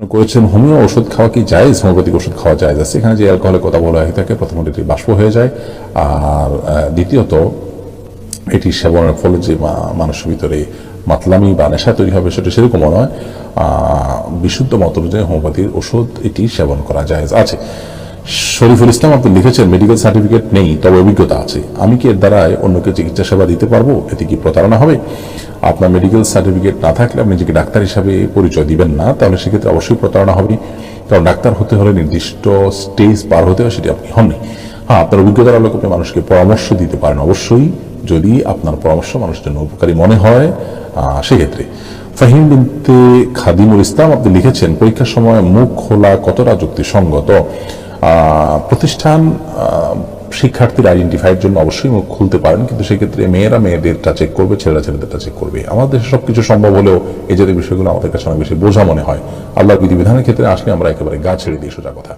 করেছেন হোমিও, ওষুধ খাওয়া কি যায় হোমিওপ্যাথিক ওষুধ খাওয়া যায় আছে? এখানে যে অ্যালকোহলের কথা বলা হয়ে থাকে প্রথমত এটি বাষ্প হয়ে যায়। আর দ্বিতীয়ত, এটি সেবনের ফলে যে মানুষের ভিতরে মাতলামি বা নেশা তৈরি হবে, সেটা সেরকমও নয়। বিশুদ্ধ মত অনুযায়ী হোমিওপ্যাথির ওষুধ এটি সেবন করা যায় আছে। শরীফুল ইসলাম আপনি লিখেছেন মেডিকেল সার্টিফিকেট নেই, তবে অভিজ্ঞতা আছে। আমি কি এর দ্বারায় অন্যকে চিকিৎসা সেবা দিতে পারব? এতে কি প্রতারণা হবে? আপনার মেডিকেল সার্টিফিকেট না থাকলে আপনি নিজেকে ডাক্তার হিসাবে পরিচয় দিবেন না, তাহলে সেক্ষেত্রে অবশ্যই প্রতারণা হবে। কারণ ডাক্তার হতে হলে নির্দিষ্ট স্টেজ পার হতে হয়, সেটি আপনি হননি। হ্যাঁ আপনার অভিজ্ঞতার আলোকে আপনি মানুষকে পরামর্শ দিতে পারেন অবশ্যই, যদি আপনার পরামর্শ মানুষের জন্য উপকারী মনে হয় সেক্ষেত্রে। ফাহিম বিনতে খাদিমুল ইসলাম আপনি লিখেছেন, পরীক্ষার সময় মুখ খোলা কতটা যুক্তিসঙ্গত? প্রতিষ্ঠান শিক্ষার্থীর আইডেন্টিফাইয়ের জন্য অবশ্যই মুখ খুলতে পারেন, কিন্তু সেক্ষেত্রে মেয়েরা মেয়েদেরটা চেক করবে, ছেলেরা ছেলেদেরটা চেক করবে। আমাদের দেশে সব কিছু সম্ভব হলেও এই জাতীয় বিষয়গুলো আমাদের কাছে অনেক বেশি বোঝা মনে হয়। আল্লাহর বিধিবিধানের ক্ষেত্রে আসলে আমরা একেবারে গা ছেড়ে দিই সোজা কথা।